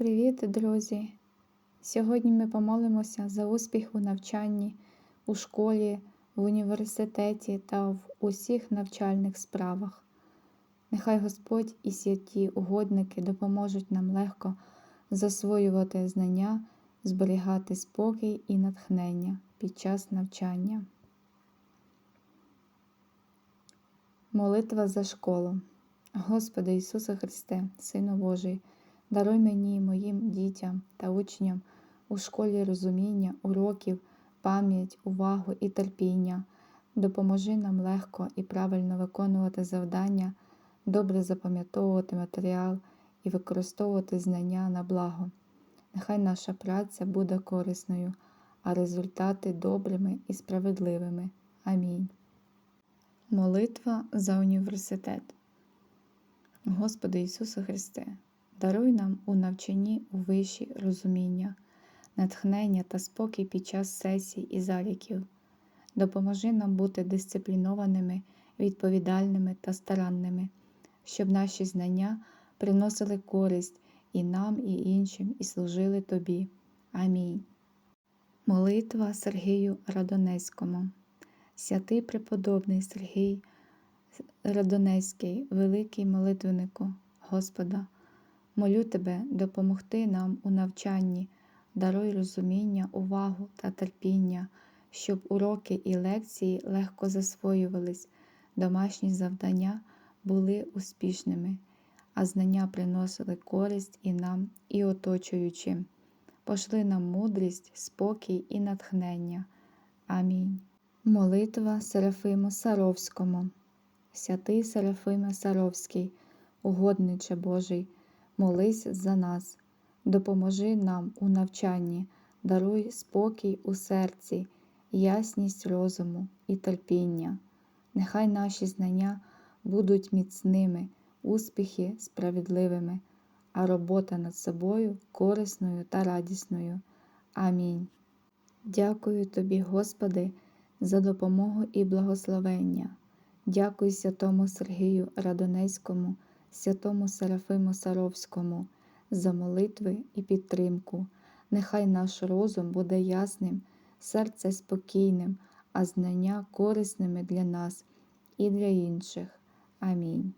Привіт, друзі! Сьогодні ми помолимося за успіх у навчанні, у школі, в університеті та в усіх навчальних справах. Нехай Господь і святі угодники допоможуть нам легко засвоювати знання, зберігати спокій і натхнення під час навчання. Молитва за школу. Господи Ісусе Христе, Сину Божий, даруй мені, моїм дітям та учням у школі розуміння, уроків, пам'ять, увагу і терпіння. Допоможи нам легко і правильно виконувати завдання, добре запам'ятовувати матеріал і використовувати знання на благо. Нехай наша праця буде корисною, а результати добрими і справедливими. Амінь. Молитва за університет. Господи Ісусе Христе, даруй нам у навчанні у виші розуміння, натхнення та спокій під час сесій і заліків. Допоможи нам бути дисциплінованими, відповідальними та старанними, щоб наші знання приносили користь і нам, і іншим, і служили Тобі. Амінь. Молитва Сергію Радонецькому. Святий преподобний Сергій Радонецький, великий молитвеннику Господа, молю Тебе допомогти нам у навчанні, даруй розуміння, увагу та терпіння, щоб уроки і лекції легко засвоювались, домашні завдання були успішними, а знання приносили користь і нам, і оточуючим. Пошли нам мудрість, спокій і натхнення. Амінь. Молитва Серафиму Саровському. Святий Серафиме Саровський, угодниче Божий, молись за нас, допоможи нам у навчанні, даруй спокій у серці, ясність розуму і терпіння. Нехай наші знання будуть міцними, успіхи справедливими, а робота над собою корисною та радісною. Амінь. Дякую Тобі, Господи, за допомогу і благословення. Дякую святому Сергію Радонецькому, святому Серафиму Саровському за молитви і підтримку. Нехай наш розум буде ясним, серце спокійним, а знання корисними для нас і для інших. Амінь.